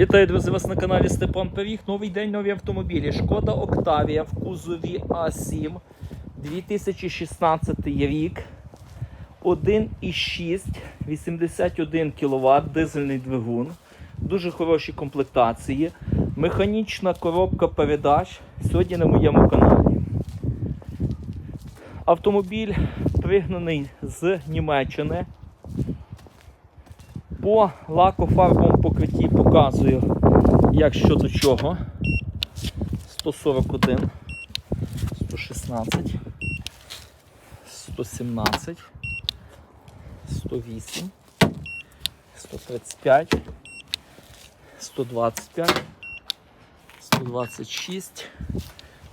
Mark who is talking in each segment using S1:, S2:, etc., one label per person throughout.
S1: Вітаю, друзі, вас на каналі Степан Пиріг. Новий день, нові автомобілі. Шкода Октавія в кузові А7 2016 рік. 1,6, 81 кВт, дизельний двигун. Дуже хороші комплектації. Механічна коробка передач сьогодні на моєму каналі. Автомобіль пригнаний з Німеччини. По лакофарбовому покритті показую, як що до чого. 141, 116, 117, 108, 135, 125, 126,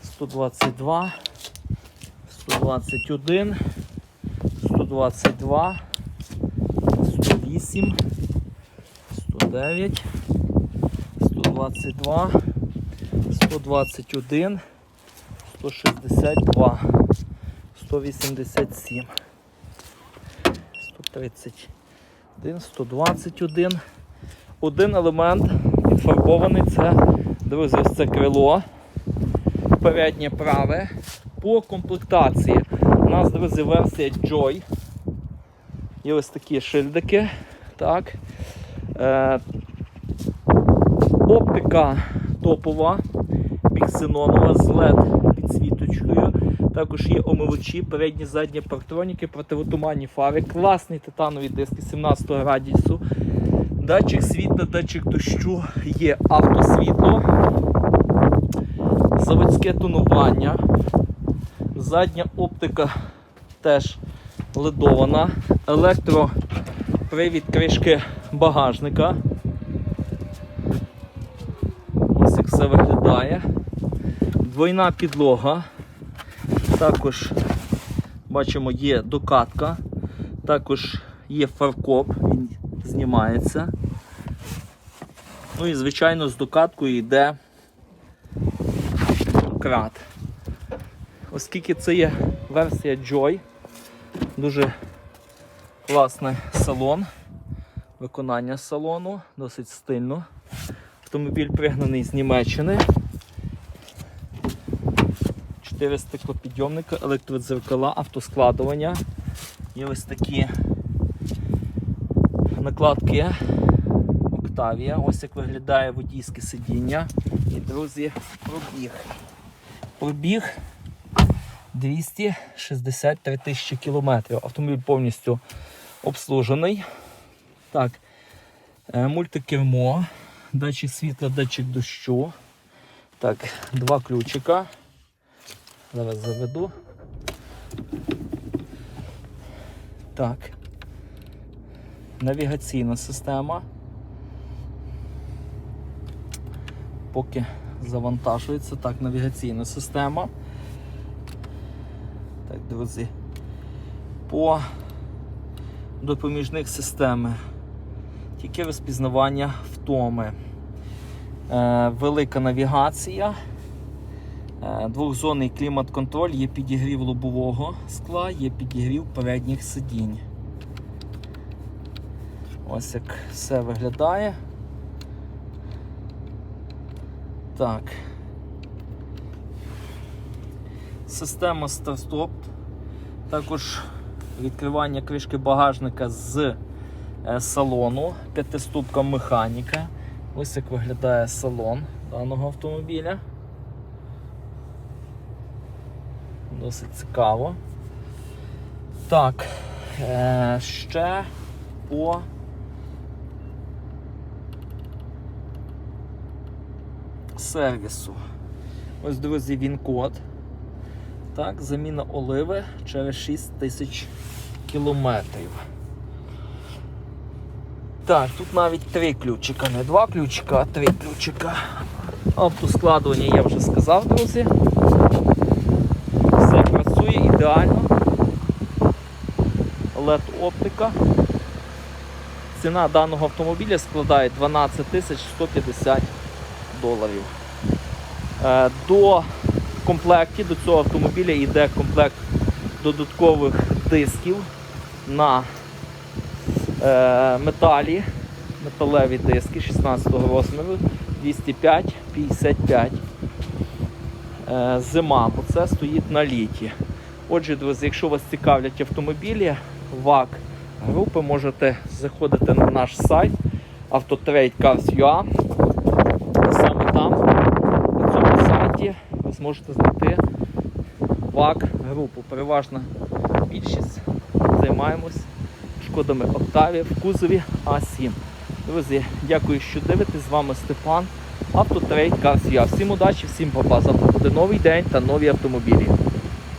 S1: 122, 121, 122, 108, 109, 122, 121, 162, 187, 131, 121. Один елемент підфарбований це, друзі, ось це крило. Переднє праве. По комплектації. У нас, друзі, версія Joy. Є ось такі шильдики. Так. Е, оптика топова, біксенонова з LED підсвіточкою. Також є омивачі, передні задні парктроніки, противотуманні фари, класний титановий диск 17 градусу. Датчик світла, датчик дощу, є автосвітло, заводське тонування, задня оптика теж ледована, електропривід кришки багажника. Ось як все виглядає. Двойна підлога. Також бачимо є докатка, також є фаркоп, він знімається. Ну і звичайно з докаткою йде крат. Оскільки це є версія Joy, дуже класний салон, виконання салону, досить стильно. Автомобіль пригнаний з Німеччини. 4 стеклопідйомника, електродзеркала, автоскладування. Є ось такі накладки Октавія. Ось як виглядає водійське сидіння. І, друзі, пробіг. Пробіг 263 тисячі кілометрів. Автомобіль повністю обслужений. Так, е, мультикермо, датчик світла, датчик дощу. Так, два ключика. Зараз заведу. Так. Навігаційна система. Поки завантажується. Так, навігаційна система. Так, друзі. По допоміжних системи. Тільки розпізнавання втоми. Е, велика навігація. Е, Двохзонний клімат-контроль, є підігрів лобового скла, є підігрів передніх сидінь. Ось як все виглядає. Так. Система старт-стоп. Також відкривання кришки багажника з е, салону, п'ятиступка механіка. Ось як виглядає салон даного автомобіля. Досить цікаво. Так, е, ще по сервісу. Ось, друзі, він код. Так, заміна оливи через 6 тисяч кілометрів. Так, тут навіть три ключика, не два ключика, а три ключика. Автоскладування я вже сказав, друзі. Все працює ідеально. LED оптика. Ціна даного автомобіля складає 12 150 доларів. Е, До комплекті до цього автомобіля йде комплект додаткових дисків на е, металі металеві диски 16 розміру 205-55. Е, Зима, бо це стоїть на літі. Отже, друзі, якщо вас цікавлять автомобілі, ВАК групи, можете заходити на наш сайт autotrade.cars.ua. зможете знайти ВАК групу. Переважна більшість займаємось шкодами Октаві в кузові А7. Друзі, дякую, що дивитесь. З вами Степан. Автотрейд Карсія. Всім удачі, всім папа. Завтра буде новий день та нові автомобілі.